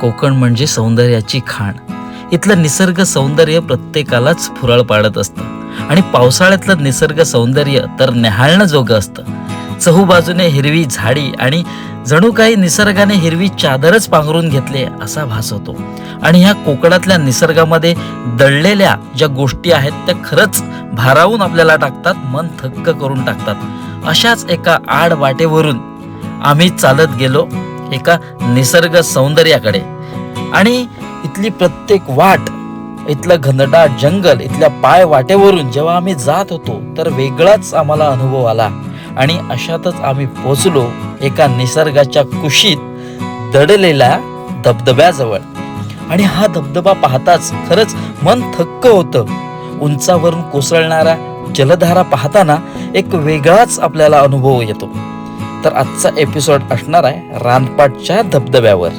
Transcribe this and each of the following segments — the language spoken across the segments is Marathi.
कोकण म्हणजे सौंदर्याची खाण. इथलं निसर्ग सौंदर्य प्रत्येकालाच फुरळ पाडत असतं. आणि पावसाळ्यातलं निसर्ग सौंदर्य तर न्याहाळणं असतं. चहूबाजूने हिरवी झाडी आणि जणू काही निसर्गाने हिरवी चादरच पांघरून घेतले असा भास होतो. आणि ह्या कोकणातल्या निसर्गामध्ये दडलेल्या ज्या गोष्टी आहेत त्या खरंच भारावून आपल्याला टाकतात मन थक्क करून टाकतात. अशाच एका आड वाटेवरून आम्ही चालत गेलो एका निसर्ग सौंदर्याकडे. आणि इथली प्रत्येक वाट इथलं घनदाट जंगल इथल्या पाय वाटेवरून जेव्हा आम्ही जात होतो तर वेगळाच आम्हाला अनुभव आला. आणि अशातच आम्ही पोचलो एका निसर्गाच्या कुशीत दडलेल्या धबधब्याजवळ. आणि हा धबधबा पाहताच खरंच मन थक्क होतं. उंचावरून कोसळणारा जलधारा पाहताना एक वेगळाच आपल्याला अनुभव येतो. तर आजचा एपिसोड असणार आहे रानपाटच्या धबधब्यावर.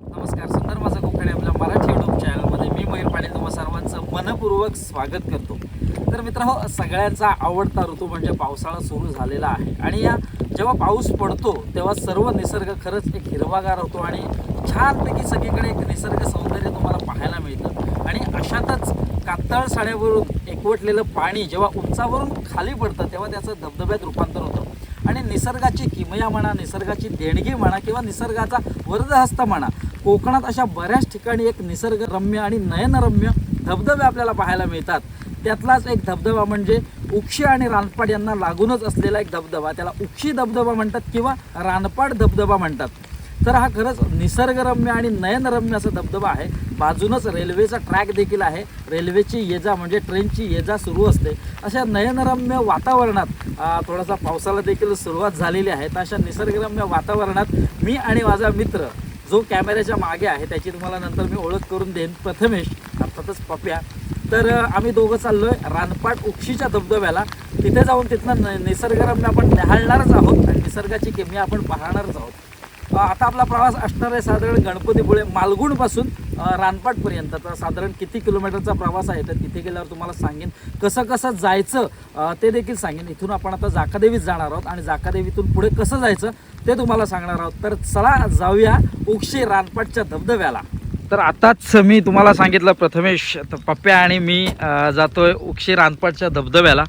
नमस्कार सुंदर माझा कोकण आपल्या मराठी युट्यूब चॅनलमध्ये मी मयूर पाटील तुम्हा सर्वांचं मनपूर्वक स्वागत करतो. तर मित्रांनो सगळ्यांचा आवडता ऋतू म्हणजे पावसाळा सुरू झालेला आहे. आणि या जेव्हा पाऊस पडतो तेव्हा सर्व निसर्ग खरंच एक हिरवागार होतो आणि छानपैकी सगळीकडे एक निसर्ग सौंदर्य तुम्हाला पाहायला मिळतं. आणि अशातच कातळ साड्यावरून उकवटलेलं पाणी जेव्हा उंचावरून खाली पडतं तेव्हा त्याचं धबधब्यात रूपांतर होतं. आणि निसर्गाची किमया म्हणा निसर्गाची देणगी म्हणा किंवा निसर्गाचा वरदहस्त म्हणा कोकणात अशा बऱ्याच ठिकाणी एक निसर्गरम्य आणि नयनरम्य धबधबे आपल्याला पाहायला मिळतात. त्यातलाच एक धबधबा म्हणजे उक्षी आणि रानपाड यांना लागूनच असलेला एक धबधबा. त्याला उक्षी धबधबा म्हणतात किंवा रानपाड धबधबा म्हणतात. तर हा खरंच निसर्गरम्य आणि नयनरम्य असा धबधबा आहे. बाजूनच रेल्वेचा ट्रॅक देखील आहे. रेल्वेची ये जा म्हणजे ट्रेनची ये जा सुरू असते. अशा नयनरम्य वातावरणात थोडासा पावसाला देखील सुरुवात झालेली आहे. तर अशा निसर्गरम्य वातावरणात मी आणि माझा मित्र जो कॅमेऱ्याच्या मागे आहे त्याची तुम्हाला नंतर मी ओळख करून देईन. प्रथमेश अर्थातच पप्या. तर आम्ही दोघं चाललो आहे रानपाट उक्षीच्या धबधब्याला. तिथे जाऊन तिथनं न- निसर्गरम्य आपण निहाळणारच आहोत आणि निसर्गाची किमया आपण पाहणारच आहोत. आता आपला प्रवास असणार आहे साधारण गणपतीपुळे मालगुणपासून रानपाटपर्यंत तर साधारण किती किलोमीटरचा प्रवास आहे तर तिथे गेल्यावर तुम्हाला सांगेन कसं कसं जायचं ते देखील सांगेन. इथून आपण आता जाकादेवीत जाणार आहोत आणि जाकादेवीतून पुढे कसं जायचं ते तुम्हाला सांगणार आहोत. तर चला जाऊया उक्षी रानपाटच्या धबधब्याला. तर आताच मी तुम्हाला सांगितलं प्रथमेश तर पप्प्या आणि मी जातोय उक्षी रानपाटच्या धबधब्याला.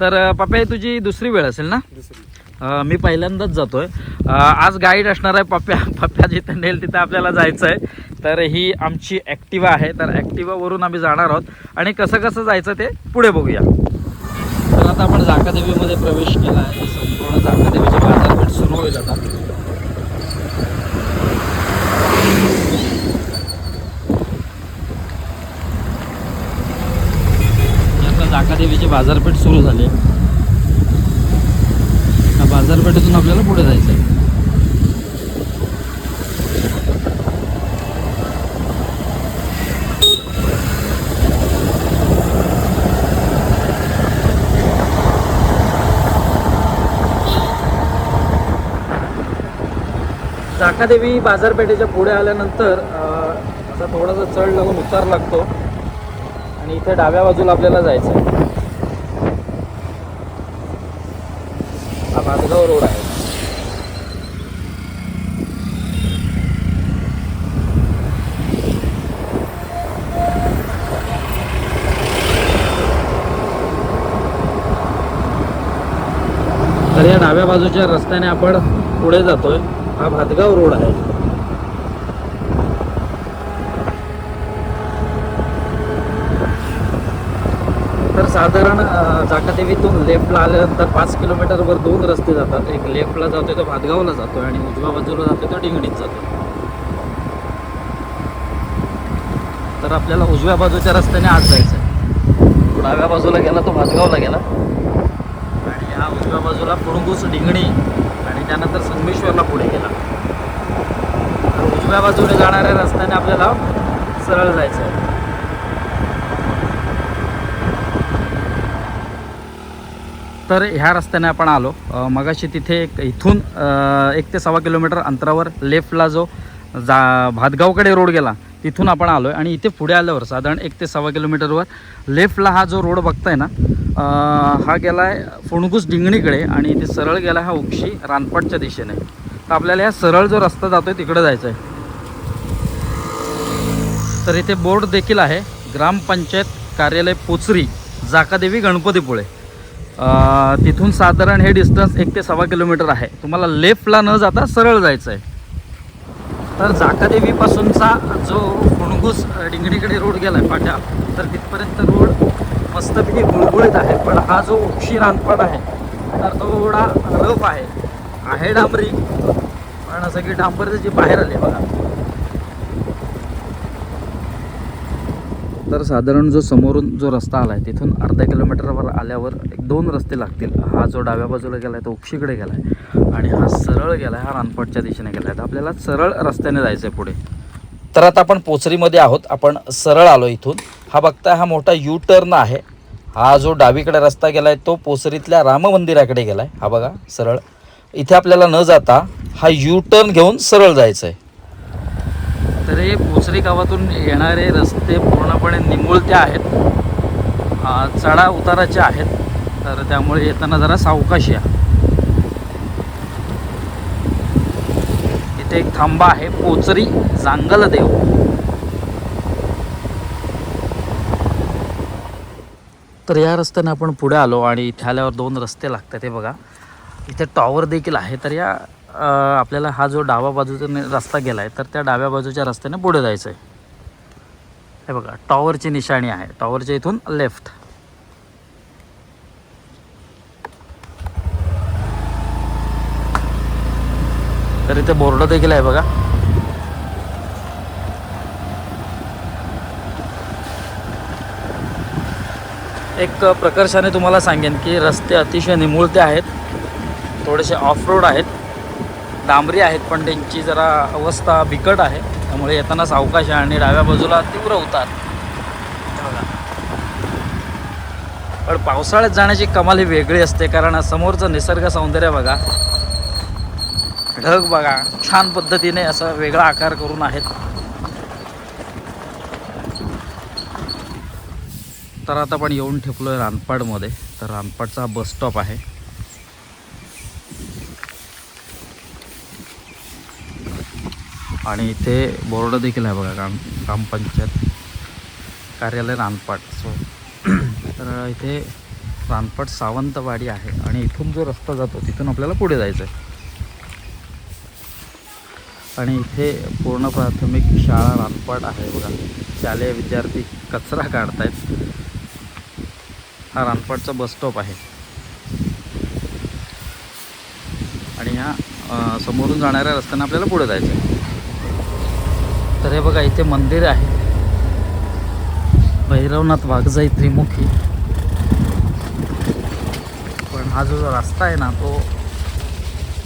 तर पप्प्या ही तुझी दुसरी वेळ असेल ना? दुसरी. मी पहिल्यांदाच जातो आहे आज गाईड असणार आहे पप्प्या. पप्प्या जिथे नेल तिथं आपल्याला जायचं आहे तर ही आमची ॲक्टिवा आहे. तर ॲक्टिवावरून आम्ही जाणार आहोत. आणि कसं कसं जायचं ते पुढे बघूया. तर आता आपण जाकादेवीमध्ये प्रवेश केला आहे. संपूर्ण जाकादेवीची बाजारपेठ सुरू होईल आता. जाकादेवीची बाजारपेठ सुरू झाली. आहे बाजारपेठेतून आपल्याला पुढे जायचं आहे. जाकादेवी बाजारपेठेच्या पुढे आल्यानंतर असा थोडासा चढ लागून उतार लागतो. आणि इथे डाव्या बाजूला आपल्याला जायचं आहे. हा भातगाव रोड आहे तर या डाव्या बाजूच्या रस्त्याने आपण पुढे जातोय. हा भातगाव रोड आहे तर साधारण जाकादेवीतून लेफ्टला आल्यानंतर पाच किलोमीटरवर दोन रस्ते जातात. एक लेफ्टला जातोय तो भातगावला जातोय आणि उजव्या बाजूला जातो तो डिंगडीत जातो तर आपल्याला उजव्या बाजूच्या रस्त्याने आत जायचं आहे डाव्या बाजूला गेला तो भातगावला गेला. आणि ह्या उजव्या बाजूला पुणगूस डिंगणी आणि त्यानंतर संगमेश्वरला पुढे गेला. तर उजव्या बाजूने जाणाऱ्या रस्त्याने आपल्याला सरळ जायचं आहे तर ह्या रस्त्याने आपण आलो. मगाशी तिथे एक इथून एक ते सव्वा किलोमीटर अंतरावर लेफ्टला जो जा भातगावकडे रोड गेला तिथून आपण आलो आहे आणि इथे पुढे आल्यावर साधारण एक ते सव्वा किलोमीटरवर लेफ्टला हा जो रोड बघताय ना हा गेला आहे फुणगूस डिंगणीकडे आणि इथे सरळ गेला हा उक्षी रानपटच्या दिशेने. तर आपल्याला या सरळ जो रस्ता जातोय तिकडे जायचं आहे तर इथे बोर्ड देखील आहे. ग्रामपंचायत कार्यालय पोचरी जाकादेवी गणपतीपुळे. तिथून साधारण हे डिस्टन्स एक ते सव्वा किलोमीटर आहे. तुम्हाला लेफ्टला न जाता सरळ जायचं आहे तर जाकादेवीपासूनचा जो गुणगुस डिंगडीकडे रोड गेला आहे पाट्या तर तिथपर्यंत रोड मस्तपैकी गुळगुळीत आहे. पण हा जो उक्षी रानपाट आहे तर तो थोडा रफ आहे. आहे डांबरी पण सगळी डांबर जी बाहेर आली बघा. तर साधारण जो समोरून जो रस्ता आला आहे तिथून अर्धा किलोमीटरवर आल्यावर एक दोन रस्ते लागतील. हा जो डाव्या बाजूला गेला आहे तो उक्षीकडे गेला आहे आणि हा सरळ गेला आहे हा रानपटच्या दिशेने गेला आहे तर आपल्याला सरळ रस्त्याने जायचं आहे पुढे. तर आता आपण पोचरीमध्ये आहोत. आपण सरळ आलो इथून. हा बघताय हा मोठा यू टर्न आहे. हा जो डावीकडे रस्ता गेला आहे तो पोचरीतल्या राम मंदिराकडे गेला आहे हा बघा सरळ. इथे आपल्याला न जाता हा यू टर्न घेऊन सरळ जायचं आहे तर हे पोचरी गावातून येणारे रस्ते पूर्णपणे निमुळते आहेत. चढा उताराचे आहेत. तर त्यामुळे येताना जरा सावकाश या. इथे एक थांबा आहे पोचरी जांगलदेव. तर या रस्त्याने आपण पुढे आलो आणि इथे आल्यावर दोन रस्ते लागतात हे बघा. इथे टॉवर देखील आहे तर या आपल्याला हा जो डावा बाजूचा रस्ता गेला आहे तर त्या डाव्या बाजूच्या रस्त्याने पुढे जायचं आहे हे बघा टॉवरची निशाणी आहे. टॉवरच्या इथून लेफ्ट. तर इथे बोर्ड देखील आहे बघा. एक प्रकर्षाने तुम्हाला सांगेन की रस्ते अतिशय निमुळते आहेत. थोडेसे ऑफ रोड आहेत. डांबरी आहेत पण त्यांची जरा अवस्था बिकट आहे. त्यामुळे येताना सावकाश आहे आणि डाव्या बाजूला तीव्र उतार. पण पावसाळ्यात जाण्याची कमाल ही वेगळी असते कारण समोरचं निसर्ग सौंदर्य बघा. ढग बघा. छान पद्धतीने असा वेगळा आकार करून आहेत. तर आता आपण येऊन ठेपलो आहे रानपाडमध्ये. तर रानपाडचा बस स्टॉप आहे. आणि इथे बोर्ड देखील आहे बघा ग्राम ग्रामपंचायत कार्यालय रानपाट. सो तर इथे रानपाट सावंतवाडी आहे आणि इथून जो रस्ता जातो तिथून आपल्याला पुढे जायचं आहे आणि इथे पूर्ण प्राथमिक शाळा रानपाट आहे बघा. शालेय विद्यार्थी कचरा काढतायत. हा रानपाटचा बस स्टॉप आहे. आणि ह्या समोरून जाणाऱ्या रस्त्याने आपल्याला पुढे जायचं आहे तर हे बघा इथे मंदिर आहे. भैरवनाथ वाघजाई त्रिमुखी. पण हा जो रस्ता आहे ना तो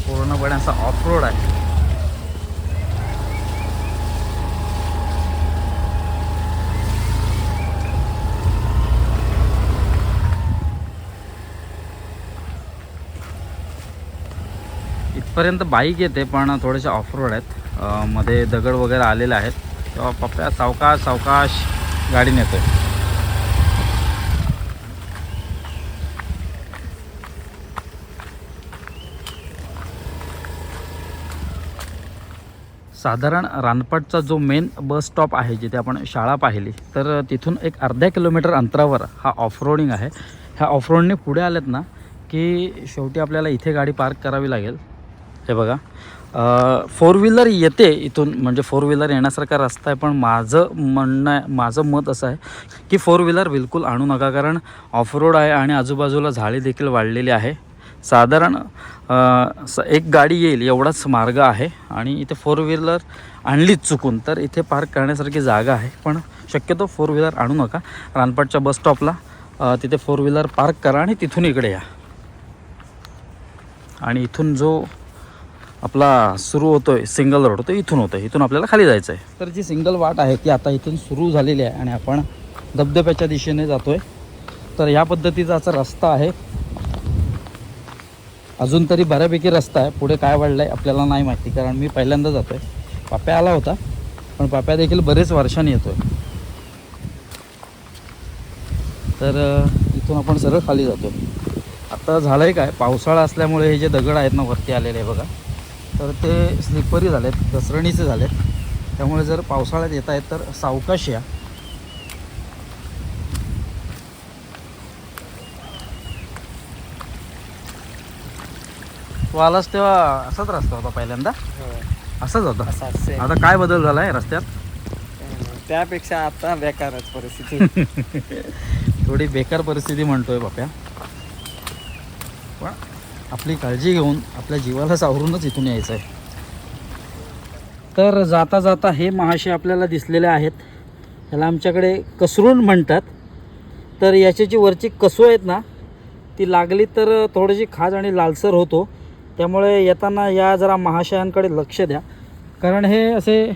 पूर्णपणे असा ऑफ रोड आहे. पर्यंत बाईक येते पण थोडेसे ऑफ रोड आहेत मध्ये दगड वगैरे आलेले आहेत. तेव्हा पप्प्या सावकाश सावकाश गाडी नेतो साधारण रानपाटचा जो मेन बस स्टॉप आहे जिथे आपण शाळा पाहिली तर तिथून एक अर्ध्या किलोमीटर अंतरावर हा ऑफ रोडिंग आहे. ह्या ऑफ रोडने पुढे आलेत ना की शेवटी आपल्याला इथे गाडी पार्क करावी लागेल. हे बघा. फोर व्हीलर येते इथून म्हणजे फोर व्हीलर येण्यासारखा रस्ता आहे पण माझं म्हणणं माझं मत असं आहे की फोर व्हीलर बिलकुल आणू नका कारण ऑफ रोड आहे आणि आजूबाजूला झाडे देखील वाढलेली आहे. साधारण स- एक गाडी येईल एवढाच मार्ग आहे आणि इथे फोर व्हीलर आणलीच चुकून तर इथे पार्क करण्यासारखी जागा आहे पण शक्यतो फोर व्हीलर आणू नका. रानपाटच्या बस स्टॉपला तिथे फोर व्हीलर पार्क करा आणि तिथून इकडे या. आणि इथून जो आपला सुरू होतोय सिंगल रोड तो इथून होतोय इथून आपल्याला खाली जायचं आहे तर जी सिंगल वाट आहे ती आता इथून सुरू झालेली आहे आणि आपण धबधब्याच्या दिशेने जातोय. तर या पद्धतीचा असा रस्ता आहे. अजून तरी बऱ्यापैकी रस्ता आहे. पुढे काय वाढलं आहे आपल्याला नाही माहिती कारण मी पहिल्यांदा जातो आहे पाप्या आला होता पण पाप्या देखील बरेच वर्षांनी येतो आहे तर इथून आपण सरळ खाली जातो आता झालं आहे काय? पावसाळा असल्यामुळे हे जे दगड आहेत ना वरती आलेले आहे बघा. तर ते स्लिपरी झालेत घसरणीचे झालेत. त्यामुळे जर पावसाळ्यात येत आहेत तर सावकाश या. तू आलास तेव्हा असाच रस्ता होता पहिल्यांदा? असाच होता? आता काय बदल झाला आहे रस्त्यात? त्यापेक्षा आता बेकारच परिस्थिती. थोडी बेकार परिस्थिती म्हणतोय बाप्या. आपली काळजी घेऊन आपल्या जीवाला सावरूनच इथून यायचं आहे. तर जाता जाता हे महाशय आपल्याला दिसलेले आहेत. ह्याला आमच्याकडे कसरून म्हणतात. तर याची जी वरची कसू आहेत ना ती लागली तर थोडीशी खाज आणि लालसर होतो. त्यामुळे येताना या जरा महाशयांकडे लक्ष द्या. कारण हे असे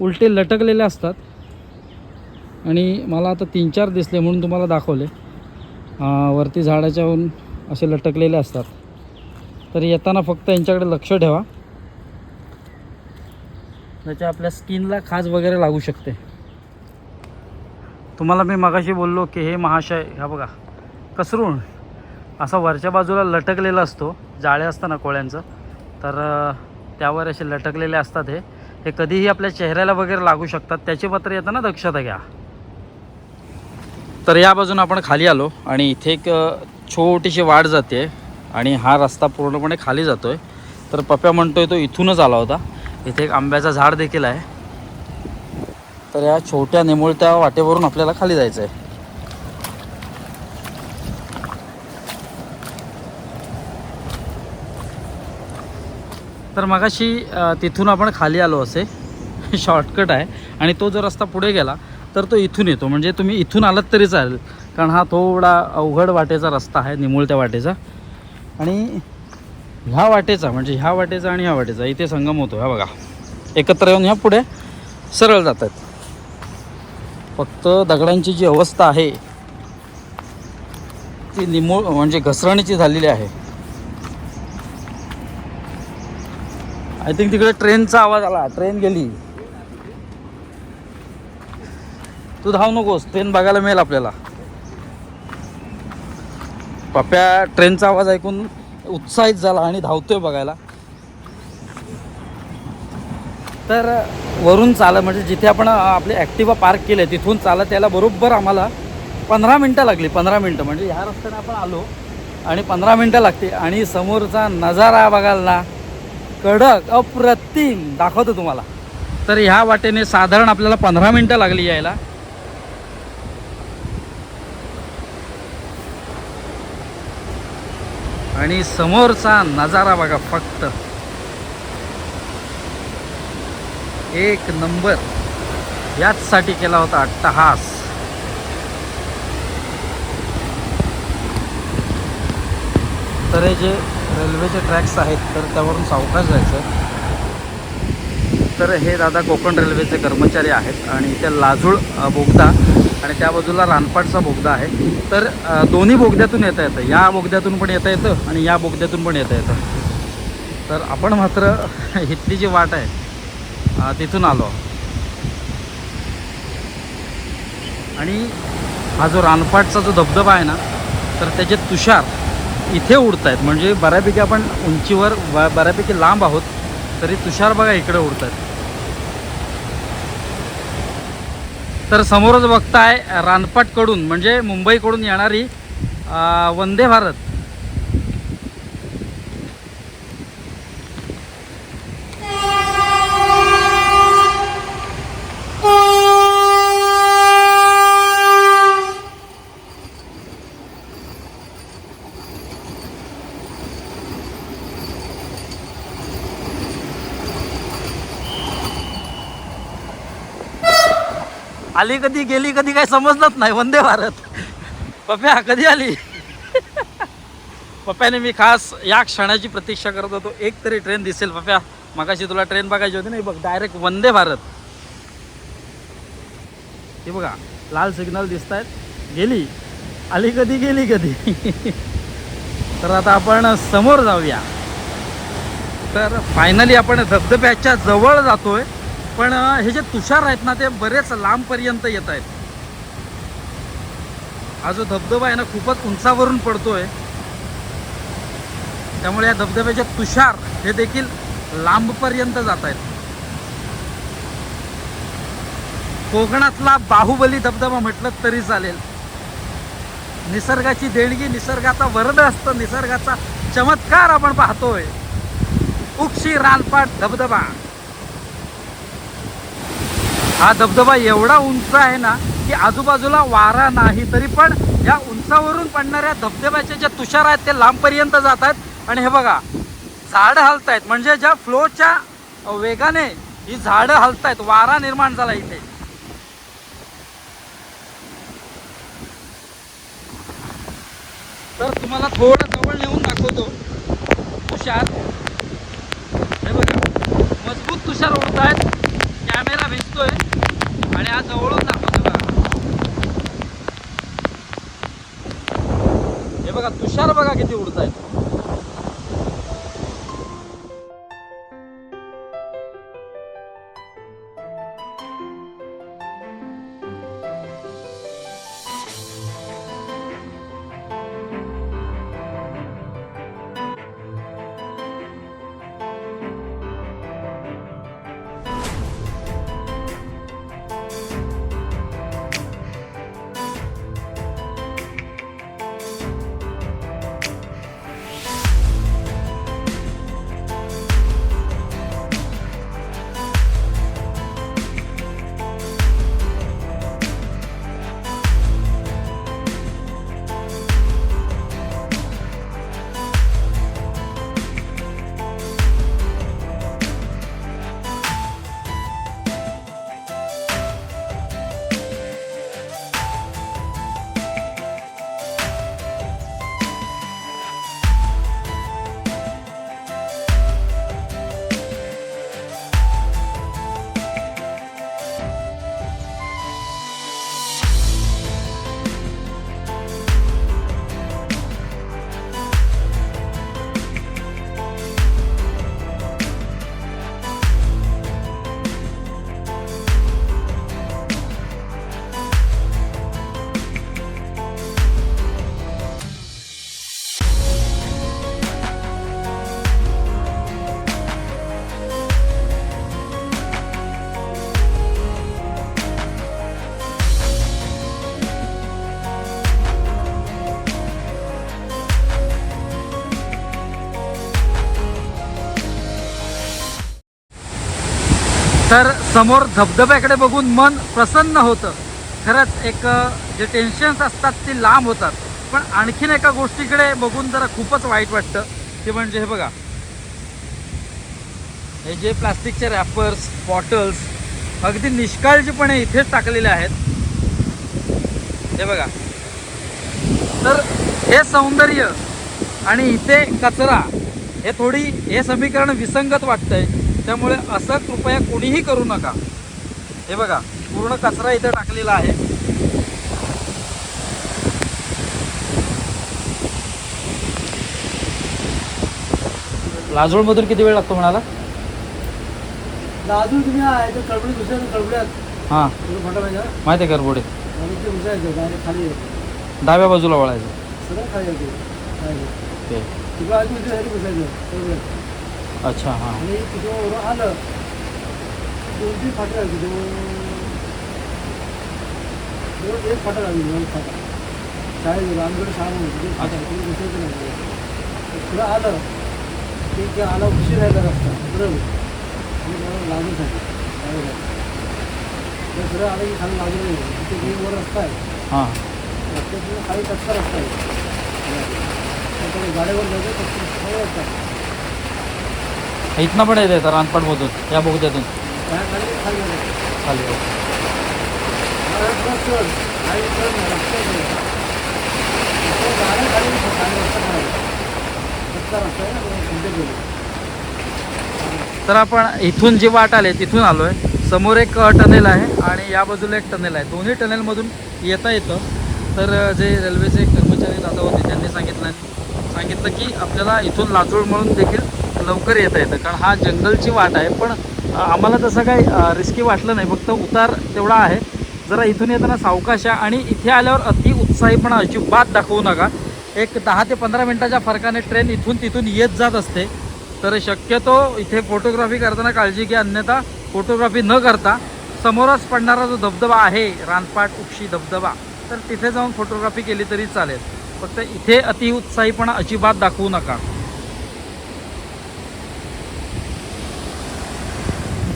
उलटे लटकलेले असतात. आणि मला आता तीन चार दिसले म्हणून तुम्हाला दाखवले. वरती झाडाच्याहून असे लटकलेले असतात. तर येताना फक्त यांच्याकडे लक्ष ठेवा. त्याच्या आपल्या स्किनला खाज वगैरे लागू शकते. तुम्हाला मी मगाशी बोललो की हे महाशय ह्या बघा कसरून असा वरच्या बाजूला लटकलेला असतो जाळे असतं ना कोळ्यांचं. तर त्यावर असे लटकलेले असतात हे. हे कधीही आपल्या चेहऱ्याला वगैरे लागू शकतात. त्याची मात्र येताना दक्षता घ्या. तर या बाजून आपण खाली आलो आणि इथे एक छोटीशी वाढ जाते. आणि हा रस्ता पूर्णपणे खाली जातो आहे तर पप्या म्हणतोय तो इथूनच आला होता. इथे एक आंब्याचं झाड देखील आहे. तर या छोट्या निमुळत्या वाटेवरून आपल्याला खाली जायचं आहे तर मगाशी तिथून आपण खाली आलो असे. शॉर्टकट आहे. आणि तो जो रस्ता पुढे गेला तर तो इथून येतो. म्हणजे तुम्ही इथून आलात तरी चालेल. कारण हा थोडा अवघड वाटेचा रस्ता आहे निमुळत्या वाटेचा. आणि ह्या वाटेचा म्हणजे ह्या वाटेचा आणि ह्या वाटेचा इथे संगम होतो ह्या बघा. एकत्र येऊन ह्या पुढे सरळ जात आहेत. फक्त दगडांची जी अवस्था आहे ती निमुळ म्हणजे घसरणीची झालेली आहे. आय थिंक तिकडे ट्रेनचा आवाज आला ट्रेन गेली. तू धाव नकोस ट्रेन बघायला मिळेल आपल्याला. पप्या ट्रेनचा आवाज ऐकून उत्साहित झाला आणि धावतोय बघायला. तर वरून चालत म्हणजे जिथे आपण आपले ॲक्टिवा पार्क केले तिथून चालत यायला बरोबर आम्हाला पंधरा मिनटं लागली पंधरा मिनटं. म्हणजे ह्या रस्त्याने आपण आलो आणि पंधरा मिनटं लागते. आणि समोरचा नजारा बघाल ना कडक अप्रतिम दाखवतो तुम्हाला. तर ह्या वाटेने साधारण आपल्याला पंधरा मिनटं लागली यायला. आणि समोरचा नजारा बघा फक्त. एक नंबर. याचसाठी केला होता अट्टहास. तर हे जे रेल्वेचे ट्रॅक्स आहेत तर त्यावरून सावकाश जायचं तर हे दादा कोकण रेल्वेचे कर्मचारी आहेत आणि इथे लाजूळ बोगदा आणि त्या बाजूला रानपाटचा बोगदा आहे. तर दोन्ही बोगद्यातून येता येतं. या बोगद्यातून पण येता येतं आणि या बोगद्यातून पण येता येतं. तर आपण मात्र इथली जी वाट आहे तिथून आलो आणि हा जो रानपाटचा जो धबधबा आहे ना तर त्याचे तुषार इथे उडत आहेत म्हणजे बऱ्यापैकी आपण उंचीवर ब बऱ्यापैकी लांब आहोत तरी तुषार बघा इकडे उडत आहेत तर समोरच बघताय रानपाटकडून म्हणजे मुंबईकडून येणारी वंदे भारत. आली कधी गेली कधी काही समजलंच नाही. वंदे भारत. पप्या कधी आली? पप्याने मी खास या क्षणाची प्रतीक्षा करत होतो. एक तरी ट्रेन दिसेल पप्या. मगाशी तुला ट्रेन बघायची होती नाही बघ डायरेक्ट वंदे भारत. हे बघा लाल सिग्नल दिसत आहेत गेली. आली कधी गेली कधी? तर आता आपण समोर जाऊया. तर फायनली आपण धबधब्याच्या जवळ जातोय. पण हे जे तुषार आहेत ना ते बरेच लांबपर्यंत येत आहेत. हा जो धबधबा आहे ना खूपच उंचावरून पडतोय. त्यामुळे या धबधब्याचे तुषार हे देखील लांबपर्यंत जात आहेत. कोकणातला बाहुबली धबधबा म्हटलं तरी चालेल. निसर्गाची देणगी निसर्गाचा वरद असतं निसर्गाचा चमत्कार आपण पाहतोय. उक्षी रानपाट धबधबा. हा धबधबा एवढा उंच आहे ना की आजूबाजूला वारा नाही तरी पण या उंचावरून पडणाऱ्या धबधब्याचे जे तुषार आहेत ते लांबपर्यंत जात आहेत. आणि हे बघा झाडं हलत आहेत म्हणजे ज्या फ्लोच्या वेगाने ही झाडं हलतायत वारा निर्माण झाला इथे. तर तुम्हाला थोडं जवळ नेऊन दाखवतो. तुषार. हे बघा मजबूत तुषार उडत आहेत. कॅमेरा भिजतोय आणि हा जवळून दाखवतो बघा. हे बघा तुषार बघा किती उडत तर समोर धबधब्याकडे बघून मन प्रसन्न होतं. खरंच एक जे टेन्शन्स असतात ते लांब होतात. पण आणखीन एका गोष्टीकडे बघून जरा खूपच वाईट वाटतं. ते म्हणजे हे बघा. हे जे प्लास्टिकचे रॅपर्स बॉटल्स अगदी निष्काळजीपणे इथेच टाकलेले आहेत. हे बघा. तर हे सौंदर्य आणि इथे कचरा हे थोडी हे समीकरण विसंगत वाटतंय. त्यामुळे असं कृपया कोणीही करू नका. हे बघा पूर्ण कचरा इथे टाकलेला आहे. लाजोळमधून किती वेळ लागतो म्हणाला? अजून तुम्ही आहे कळबडी दुसऱ्या कळबड्यात हां. माहिती आहे करबोडे खाली. डाव्या बाजूला वळायचं. सगळं खाली. ते अच्छा हां आणि तिथं वरून आलं दोन तीन फाटे लागले दोन दोन एक फाटा लागली दोन फाटा शाळेत गेलो आमच्याकडे शाळा नव्हती दोन फाटा तुम्ही बसायचं नाही तर पुढं आलं की ते आला उशीर राहिला रस्ता बरोबर आणि मला लागूसाठी तर पुढं आलं की खाली लागलं नाही तिथे काही वर रस्ता आहे हां रस्त्यातून खाली कच्चा रस्ता आहे त्याकडे गाड्यावर जायचं कच्चा सगळं रस्ता आहे इथनं पण येते तर रानपाटमधून या बोगद्यातून. खाली तर आपण इथून जी वाट आले तिथून आलो आहे समोर एक टनेल आहे आणि या बाजूला एक टनेल आहे. दोन्ही टनेलमधून येता येतं. तर जे रेल्वेचे कर्मचारी दादा होते त्यांनी सांगितलं सांगितलं की आपल्याला इथून लाचोळ म्हणून देखील लवकर येता येतं कारण हा जंगलची वाट आहे. पण आम्हाला तसं काही रिस्की वाटलं नाही. फक्त उतार तेवढा आहे. जरा इथून येताना सावकाशा आणि इथे आल्यावर अति उत्साहीपणा अजिबात दाखवू नका. एक दहा ते पंधरा मिनटाच्या फरकाने ट्रेन इथून तिथून येत जात असते. तर शक्यतो इथे फोटोग्राफी करताना काळजी घ्या. अन्यथा फोटोग्राफी न करता समोरच पडणारा जो धबधबा आहे रानपाट उक्षी धबधबा तर तिथे जाऊन फोटोग्राफी केली तरी चालेल. फक्त इथे अतिउत्साहीपणा अजिबात दाखवू नका.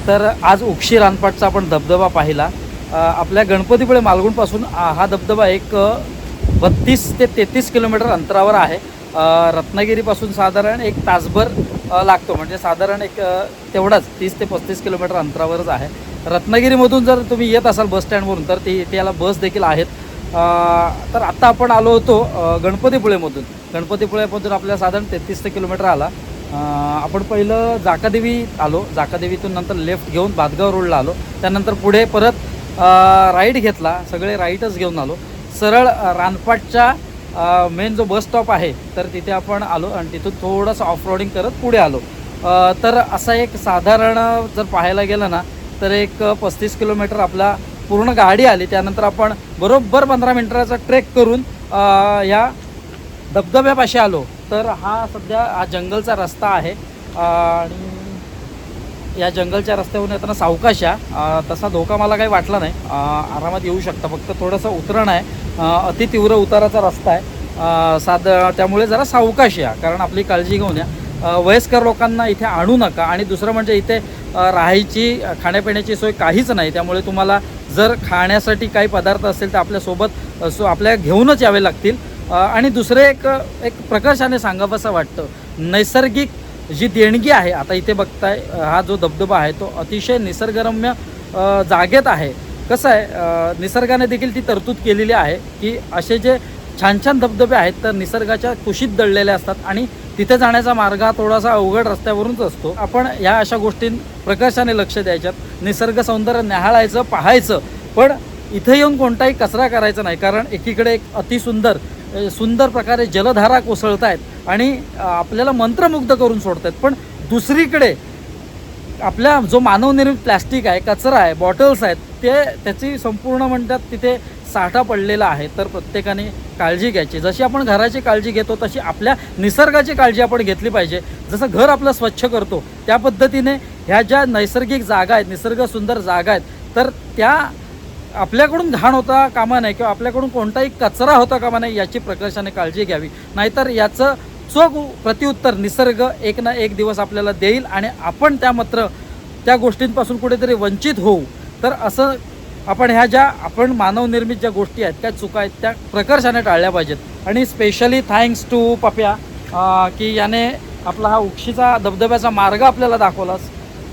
तर आज उक्षी रानपाटचा आपण धबधबा पाहिला. आपल्या गणपतीपुळे मालगुणपासून हा धबधबा एक बत्तीस ते तेहतीस किलोमीटर अंतरावर आहे. रत्नागिरीपासून साधारण एक तासभर लागतो. म्हणजे साधारण एक तेवढाच तीस ते पस्तीस किलोमीटर अंतरावरच आहे. रत्नागिरीमधून जर तुम्ही येत असाल बस स्टँडवरून तर ती इथे याला बस देखील आहेत. तर आत्ता आपण आलो होतो गणपतीपुळेमधून. गणपतीपुळेमधून आपल्याला साधारण तेहतीस ते किलोमीटर आला. आपण पहिलं जाकादेवी आलो. जाकादेवीतून नंतर लेफ्ट घेऊन भातगाव रोडला आलो. त्यानंतर पुढे परत राईट घेतला. सगळे राईटच घेऊन आलो. सरळ रानपाटच्या मेन जो बस स्टॉप आहे तर तिथे आपण आलो आणि तिथून थोडंसं ऑफ रोडिंग करत पुढे आलो. तर असा एक साधारण जर पाहायला गेलं ना तर एक पस्तीस किलोमीटर आपला पूर्ण गाडी आली. त्यानंतर आपण बरोबर पंधरा मिनिटाचा ट्रेक करून या धबधब्यापाशी आलो. तर हा सध्या हा जंगलचा रस्ता आहे. आणि या जंगलच्या रस्त्यावरून येताना सावकाश या. तसा धोका मला काही वाटला नाही. आरामात येऊ शकता. फक्त थोडंसं उतरण आहे. अति तीव्र उताराचा रस्ता आहे. साध त्यामुळे जरा सावकाश या. कारण आपली काळजी घेऊन या. वयस्कर लोकांना इथे आणू नका. आणि दुसरं म्हणजे इथे राहायची खाण्यापिण्याची सोय काहीच नाही. त्यामुळे तुम्हाला जर खाण्यासाठी काही पदार्थ असेल तर आपल्यासोबत सो आपल्या घेऊनच यावे लागतील. आणि दुसरे एक एक प्रकर्षाने सांगावंसं वाटतं. नैसर्गिक जी देणगी आहे आता इथे बघताय हा जो धबधबा आहे तो अतिशय निसर्गरम्य जागेत आहे. कसं आहे निसर्गाने देखील ती तरतूद केलेली आहे की असे जे छान छान धबधबे आहेत तर निसर्गाच्या कुशीत दडलेले असतात आणि तिथे जाण्याचा मार्ग हा थोडासा अवघड रस्त्यावरूनच असतो. आपण ह्या अशा गोष्टीं प्रकर्षाने लक्ष द्यायच्यात. निसर्ग सौंदर्य न्याहाळायचं पाहायचं. पण इथे येऊन कोणताही कचरा करायचा नाही कारण एकीकडे एक अतिसुंदर सुंदर प्रकारे जलधारा कोसळत आहेत आणि आपल्याला मंत्रमुग्ध करून सोडत आहेत पण दुसरीकडे आपल्या जो मानवनिर्मित प्लॅस्टिक आहे कचरा आहे बॉटल्स आहेत ते त्याची संपूर्ण म्हणतात तिथे साठा पडलेला आहे. तर प्रत्येकाने काळजी घ्यायची. जशी आपण घराची काळजी घेतो तशी आपल्या निसर्गाची काळजी आपण घेतली पाहिजे. जसं घर आपलं स्वच्छ करतो त्या पद्धतीने ह्या ज्या नैसर्गिक जागा आहेत निसर्ग सुंदर जागा आहेत तर त्या आपल्याकडून घाण होता कामा नाही किंवा आपल्याकडून कोणताही कचरा होता कामा नाही याची प्रकर्षाने काळजी घ्यावी. नाहीतर याचं चोख प्रत्युत्तर निसर्ग एक ना एक दिवस आपल्याला देईल आणि आपण त्या मात्र त्या गोष्टींपासून कुठेतरी वंचित होऊ. तर असं आपण ह्या ज्या आपण मानवनिर्मित ज्या गोष्टी आहेत त्या चुका आहेत त्या प्रकर्षाने टाळल्या पाहिजेत. आणि स्पेशली थँक्स टू पप्या की याने आपला हा उक्षीचा धबधब्याचा मार्ग आपल्याला दाखवला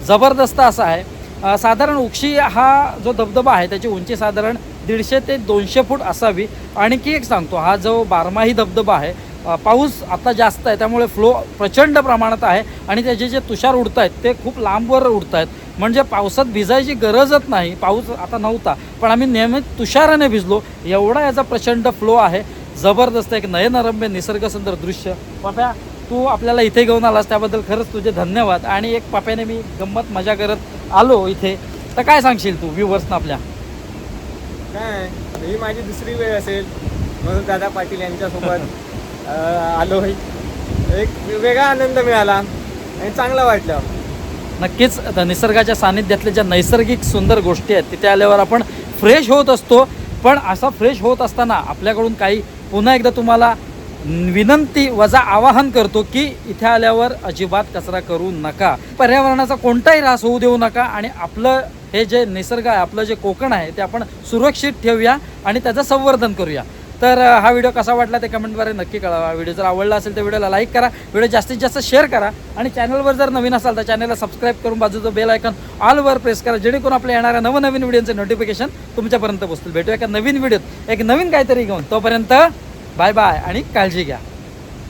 जबरदस्त असा आहे. साधारण उक्षी हा जो धबधबा आहे त्याची उंची साधारण दीडशे ते दोनशे फूट असावी. आणखी एक सांगतो हा जो बारमाही धबधबा आहे पाऊस आता जास्त आहे त्यामुळे फ्लो प्रचंड प्रमाणात आहे आणि त्याचे जे तुषार उडत आहेत ते खूप लांबवर उडत आहेत म्हणजे पावसात भिजायची गरजच नाही पाऊस आता नव्हता पण आम्ही नियमित तुषाराने भिजलो एवढा याचा प्रचंड फ्लो आहे. जबरदस्त एक नयनरम्य निसर्गसुंदर दृश्य. पाप्या तू आपल्याला इथे घेऊन आलास त्याबद्दल खरंच तुझे धन्यवाद. आणि एक पाप्याने मी गंमत मजा करत आलो इथे. तर काय सांगशील तू व्ह्युअर्सना आपल्या? काय ही माझी दुसरी वेळ असेल. म्हणून दादा पाटील यांच्यासोबत आलो एक वेगळा आनंद मिळाला आणि चांगलं वाटलं. नक्कीच निसर्गाच्या सानिध्यातल्या ज्या नैसर्गिक सुंदर गोष्टी आहेत तिथे आल्यावर आपण फ्रेश होत असतो. पण असा फ्रेश होत असताना आपल्याकडून काही पुन्हा एकदा तुम्हाला विनंती वजा आवाहन करतो की इथे आल्यावर अजिबात कचरा करू नका. पर्यावरणाचा कोणताही ऱ्हास होऊ देऊ नका आणि आपलं हे जे निसर्ग आहे आपलं जे कोकण आहे ते आपण सुरक्षित ठेवूया आणि त्याचं संवर्धन करूया. तर हा व्हिडिओ कसा वाटला ते कमेंटद्वारे नक्की कळवा. व्हिडिओ जर आवडला असेल तर व्हिडिओला लाईक करा व्हिडिओ जास्तीत जास्त शेअर करा आणि चॅनलवर जर नवीन असाल तर चॅनलला सबस्क्राईब करून बाजूचं बेल आयकॉन ऑलवर प्रेस करा जेणेकरून आपल्या येणाऱ्या नवनवीन व्हिडिओचे नोटिफिकेशन तुमच्यापर्यंत पोहोचतील. भेटूया एका नवीन व्हिडिओत. एक नवीन काहीतरी घेऊन. तोपर्यंत बाय बाय आणि काळजी घ्या.